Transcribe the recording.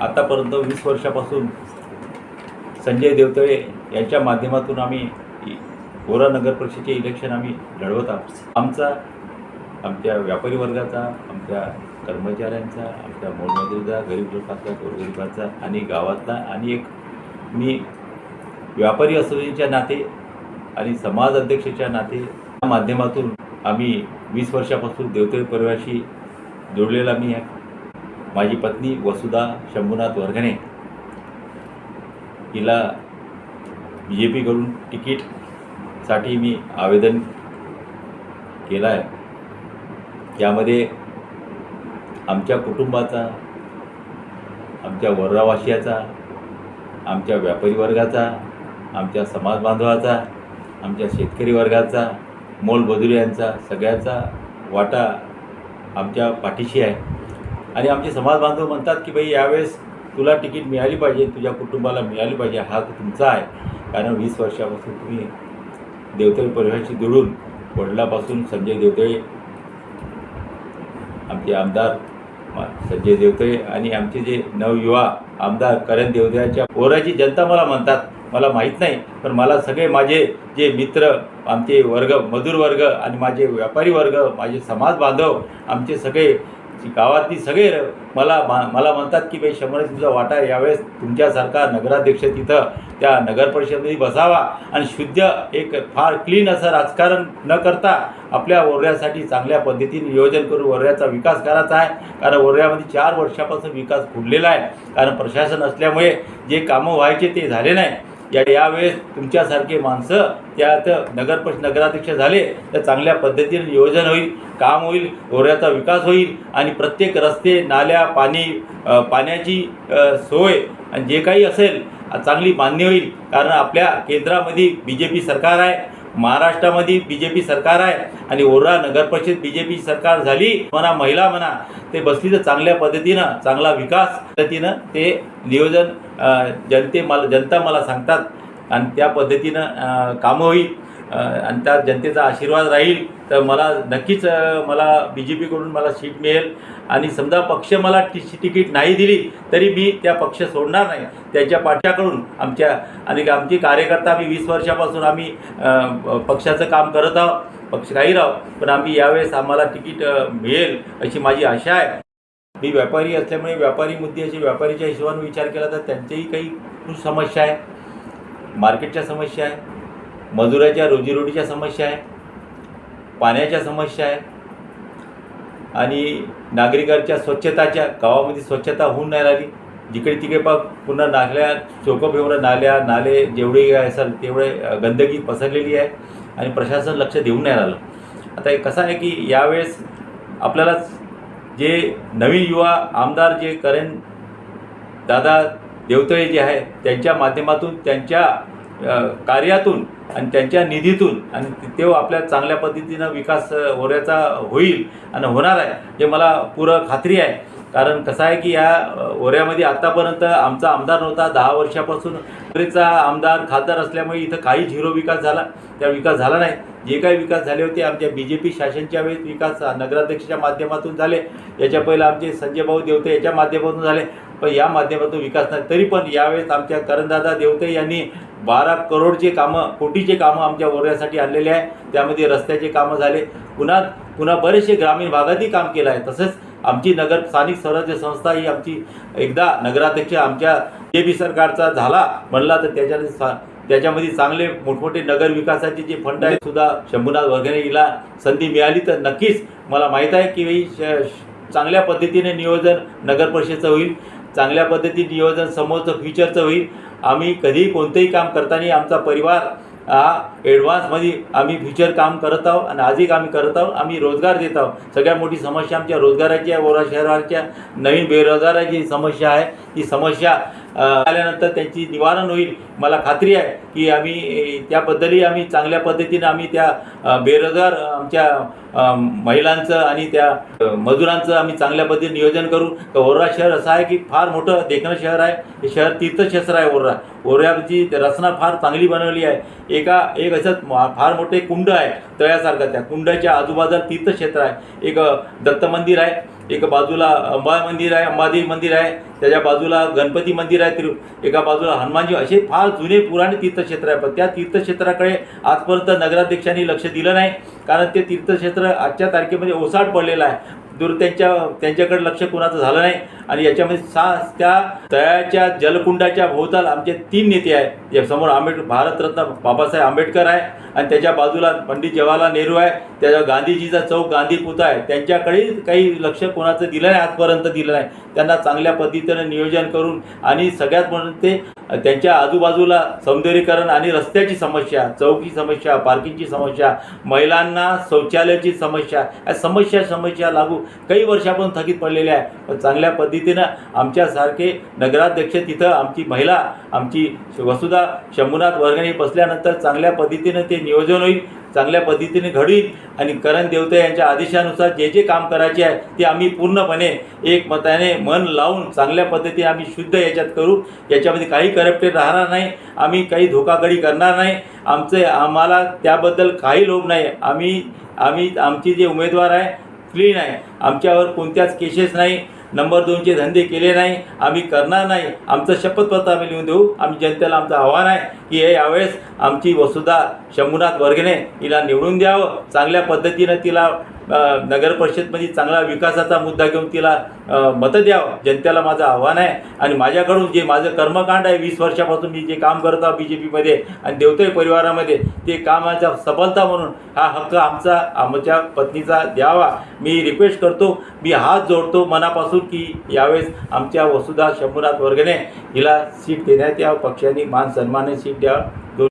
आत्तापर्यंत वीस वर्षापासून संजय देवतळे यांच्या माध्यमातून आम्ही गोरा नगर परिषदेचे इलेक्शन आम्ही लढवत आहोत. आमचा आमच्या व्यापारी वर्गाचा आमच्या कर्मचाऱ्यांचा आमच्या मोलमजुरीचा गरीब लोकांचा गोरगरिबाचा आणि गावातला आणि एक मी व्यापारी असोसिएशनच्या नाते आणि समाज अध्यक्षाच्या नाते या माध्यमातून आम्ही वीस वर्षापासून देवतळे परिवाराशी जोडलेला मी आहे. माझी पत्नी वसुधा शंभूनाथ वर्गणे हिला बी जे पीकडून तिकीटसाठी मी आवेदन केलं आहे यामध्ये आमच्या कुटुंबाचा आमच्या वर्रावासियाचा आमच्या व्यापारी वर्गाचा आमच्या समाज बांधवाचा आमच्या शेतकरी वर्गाचा मोलमजुरी सगळ्याचा वाटा आमच्या पाठीशी आहे. आणि आमचे समाज बांधव म्हणतात की बाई यावेळेस तुला तिकीट मिळाली पाहिजे तुझ्या कुटुंबाला मिळाली पाहिजे हा तुमचा आहे. कारण वीस वर्षापासून तुम्ही देवतळे परिवाराशी जोडून वडिलापासून संजय देवतळे आमचे आमदार संजय देवतळे आणि आमचे जे नवयुवा आमदार करण देवतळ्याच्या पोराची जनता मला म्हणतात. मला माहीत नाही पण मला सगळे माझे जे मित्र आमचे वर्ग मजूर वर्ग आणि माझे व्यापारी वर्ग माझे समाज बांधव आमचे सगळे गावातली सगळे मला मा मला म्हणतात की बाई शंभर तुमचा वाटा यावेळेस तुमच्यासारखा नगराध्यक्ष तिथं त्या नगर परिषदेमध्ये बसावा आणि शुद्ध एक फार क्लीन असं राजकारण न करता आपल्या वर्ह्यासाठी चांगल्या पद्धतीने नियोजन करून वर्ह्याचा विकास करायचा आहे. कारण वर्ह्यामध्ये चार वर्षापासून विकास फुडलेला आहे. कारण प्रशासन असल्यामुळे जे कामं व्हायचे ते झाले नाही. या यावेळेस तुमच्यासारखे माणसं त्यात नगर नगराध्यक्ष झाले तर चांगल्या पद्धतीने नियोजन होईल काम होईल गोऱ्याचा विकास होईल आणि प्रत्येक रस्ते नाल्या पाणी पाण्याची सोय आणि जे काही असेल चांगली मान्य होईल. कारण आपल्या केंद्रामध्ये बी जे पी सरकार आहे. महाराष्ट्रामध्ये बी जे पी सरकार आहे आणि ओरा नगर परिषद बी जे पी सरकार झाली म्हणा महिला म्हणा ते बसली तर चांगल्या पद्धतीनं चांगला विकास पद्धतीनं ते नियोजन जनते मला जनता मला सांगतात आणि त्या पद्धतीनं कामं होईल. आणि त्या जनतेचा आशीर्वाद राहील तर मला नक्कीच मला बी जे पीकडून मला सीट मिळेल. आणि समजा पक्ष मला टी तिकीट नाही दिली तरी मी त्या पक्ष सोडणार नाही. त्याच्या पाठ्याकडून आमच्या आणि आमची कार्यकर्ता आम्ही वीस वर्षापासून आम्ही पक्षाचं काम करत आहोत. पक्ष काही राहो पण आम्ही यावेळेस आम्हाला तिकीट मिळेल अशी माझी आशा आहे. मी व्यापारी असल्यामुळे व्यापारी मुद्द्याचे व्यापारीच्या हिशोबाने विचार केला तर त्यांच्याही काही खूप समस्या आहे. मार्केटच्या समस्या आहे. मजुराच्या रोजीरोटीच्या समस्या आहे पाण्याच्या समस्या आहे आणि नागरिकांच्या स्वच्छताच्या गावामध्ये स्वच्छता होऊन नाही राहिली. जिकडे तिकडे पा पुन्हा नाल्या चोकप नाल्या नाले जेवढे असाल तेवढे गंदगी पसरलेली आहे आणि प्रशासन लक्ष देऊन नाही राहिलं. आता हे कसं आहे की यावेळेस आपल्याला जे नवीन युवा आमदार जे करेन दादा देवतळे जे आहे त्यांच्या माध्यमातून त्यांच्या कार्यातून आणि त्यांच्या निधीतून आणि ते आपल्या चांगल्या पद्धतीनं विकास होण्याचा होईल आणि होणार आहे हे मला पुरं खात्री आहे. कारण कसं आहे की या ओऱ्यामध्ये आत्तापर्यंत आमचा आमदार नव्हता. दहा वर्षापासून काँग्रेसचा आमदार खासदार असल्यामुळे इथं काहीच झिरो विकास झाला. त्या विकास झाला नाही. जे काही विकास झाले होते आमच्या बी जे पी शासनच्या वेळेस विकास नगराध्यक्षाच्या माध्यमातून झाले. याच्या पहिलं आमचे संजय भाऊ देवते याच्या माध्यमातून झाले. पण या माध्यमातून विकास नाही तरी पण यावेळेस आमच्या करणदादा देवते यांनी बारा करोडचे कामं कोटीचे कामं आमच्या ओऱ्यासाठी आणलेले आहे. त्यामध्ये रस्त्याचे कामं झाले. पुन्हा पुन्हा बरेचसे ग्रामीण भागातही काम केलं आहे. तसंच आमची नगर स्थानिक स्वराज्य संस्था ही आमची एकदा नगराध्यक्ष आमच्या जे बी सरकारचा झाला म्हणला तर त्याच्या सा- त्याच्यामध्ये चांगले मोठमोठे नगर विकासाचे जे फंड आहेत सुद्धा शंभूनाथ वगैरे हिला संधी मिळाली. तर नक्कीच मला माहीत आहे की श- चांगल्या पद्धतीने नियोजन नगर परिषदेचं होईल. चांगल्या पद्धतीने नियोजन समोरचं फ्युचरचं होईल. आम्ही कधीही कोणतंही काम करताना आमचा परिवार हा ॲडव्हान्समध्ये आम्ही फ्युचर काम करत आहोत आणि आजही आम्ही करत आहोत. आम्ही रोजगार देत आहोत. सगळ्यात मोठी समस्या आमच्या रोजगाराची आहे ओरा शहराच्या नवीन बेरोजगाराची समस्या आहे. ती समस्या आल्यानंतर त्यांची निवारण होईल. मला खात्री आहे की आम्ही त्याबद्दलही आम्ही चांगल्या पद्धतीनं आम्ही त्या बेरोजगार आमच्या महिलांचं आणि त्या मजुरांचं आम्ही चांगल्या पद्धतीने नियोजन करू. तर ओर्रा शहर असं आहे की फार मोठं देखणं शहर आहे. हे शहर तीर्थक्षेत्र आहे ओर्रा. ओऱ्याची रचना फार चांगली बनवली आहे. एका एक असं फार मोठे कुंड आहे तळ्यासारखं. त्या कुंडाच्या आजूबाजूला तीर्थक्षेत्र आहे. एक दत्त मंदिर आहे. एक बाजूला अंबा मंदिर आहे अंबादेवी मंदिर आहे. त्याच्या बाजूला गणपती मंदिर आहे तिरु एका बाजूला हनुमानजी. असे फार जुने पुराणे तीर्थक्षेत्र आहे. पण त्या तीर्थक्षेत्राकडे आजपर्यंत नगराध्यक्षांनी लक्ष दिलं नाही. कारण ते तीर्थक्षेत्र आजच्या तारखेमध्ये ओसाड पडलेलं आहे. दूर त्यांच्या त्यांच्याकडे लक्ष कुणाचं झालं नाही. आणि याच्यामध्ये सा त्या तळ्याच्या जलकुंडाच्या भोवताल आमचे तीन नेते आहे या समोर आंबेड भारतरत्न बाबासाहेब आंबेडकर आहे आणि त्याच्या बाजूला पंडित जवाहरलाल नेहरू आहे. त्याच्या गांधीजीचा चौक गांधी पुतळा आहे. त्यांच्याकडे काही लक्ष कोणाचं दिलं नाही आजपर्यंत दिलं नाही. त्यांना चांगल्या पद्धतीनं नियोजन करून आणि सगळ्यात म्हणून ते त्यांच्या आजूबाजूला सौंदर्यीकरण आणि रस्त्याची समस्या चौकी समस्या पार्किंगची समस्या महिलांना शौचालयाची समस्या या समस्या समस्या लागू काही वर्ष आपण थकीत पडलेले आहे. पण चांगल्या पद्धतीनं आमच्यासारखे नगराध्यक्ष तिथं आमची महिला आमची वसुधा शंभूनाथ वर्गणी बसल्यानंतर चांगल्या पद्धतीनं ते नियोजन होईल चांगल्या पद्धतीने घडील आणि करण देवता यांच्या आदेशानुसार जे जे काम करायचे आहे ते आम्ही पूर्णपणे एकमताने मन लावून चांगल्या पद्धतीने आम्ही शुद्ध याच्यात करू. याच्यामध्ये काही करप्टेड राहणार नाही. आम्ही काही धोकागडी करणार नाही. आमचे आम्हाला त्याबद्दल काही लोभ नाही. आम्ही आम्ही आमची जे उमेदवार आहे क्लीन आहे. आमच्यावर कोणत्याच केसेस नाही. नंबर दोनचे धंदे केले नाही. आम्ही करणार नाही. आमचं शपथपत्र आम्ही लिहून देऊ. आम्ही जनतेला आमचं आव्हान आहे की हे यावेळेस आमची वसुधा शंभूनाथ वर्गणे हिला निवडून द्यावं. चांगल्या पद्धतीनं तिला नगर परिषदमध्ये चांगला विकासाचा मुद्दा घेऊन तिला मतं द्यावं. जनतेला माझं आव्हान आहे. आणि माझ्याकडून जे माझं कर्मकांड आहे वीस वर्षापासून मी जे काम करत आहो बी जे पीमध्ये आणि देवताई परिवारामध्ये ते कामाच्या सफलता म्हणून हा हक्क आमचा आमच्या पत्नीचा द्यावा. मी रिक्वेस्ट करतो मी हात जोडतो मनापासून की यावेळेस आमच्या वसुधा शंभूनाथ वर्गणे हिला सीट देण्यात यावं पक्षाने मान सन्माने सीट द्यावं.